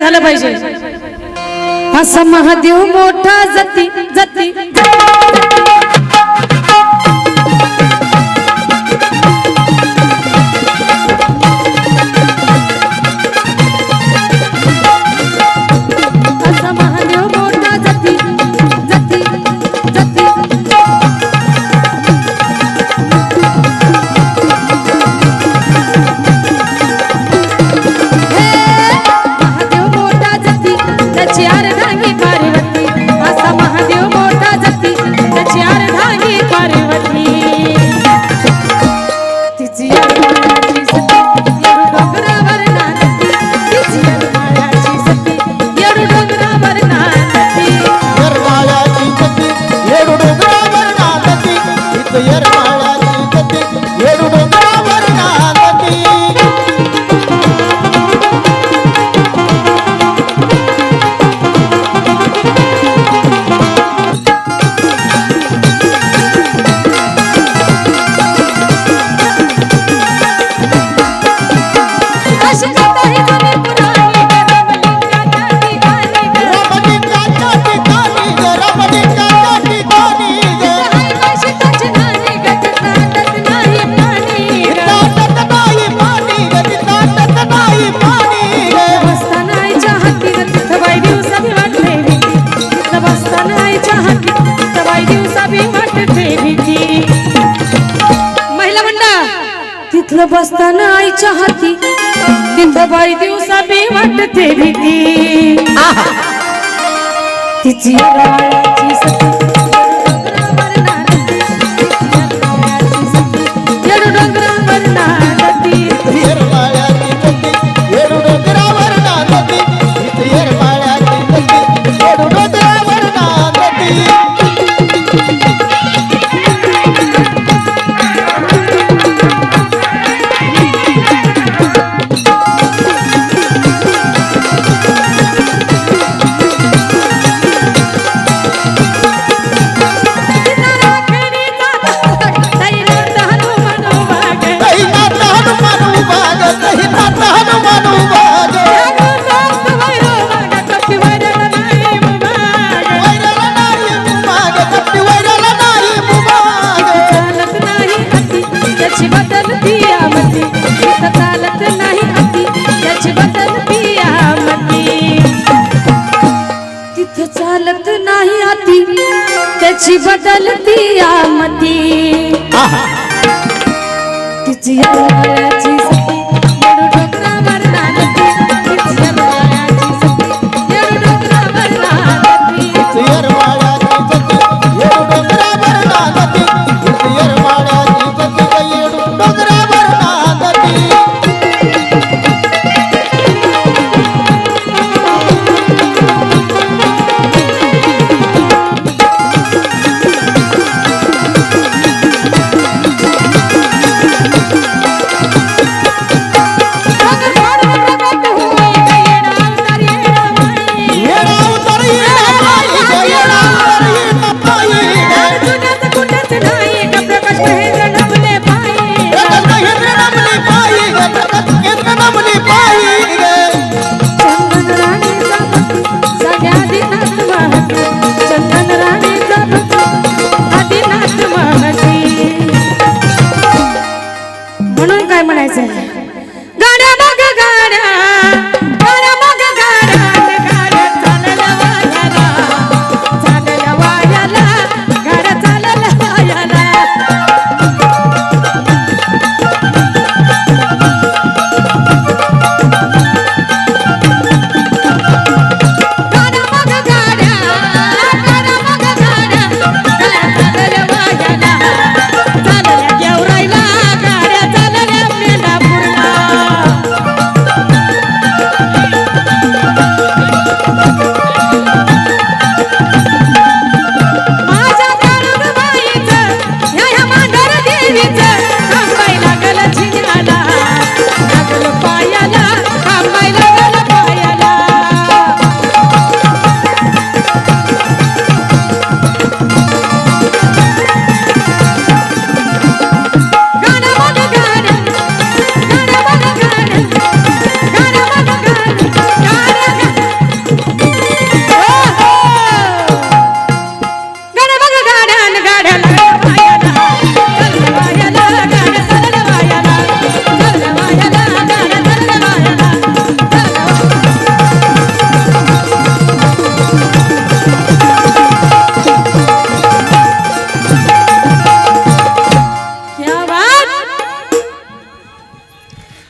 झालं पाहिजे. असं महादेव मोठा जती जती. त्याची अर्धांगी पार्वती असा महादेव मोठा जाती त्याची अर्धांगी पार्वती. तिची यवनाची सती यरु डोंगरावर नाचती तिची यवनाची सती यरु डोंगरावर नाचती यरमाळ्याची सती यरु डोंगरावर नाचती तिचं यर लेकर बसताना आईच्या हाती तिथं बाई दिवसा मी वाटते भीती. तिची तुझी बदलती आमती तुझी आराची म्हणून काय म्हणायचं? गाड्या बघ गाड्या.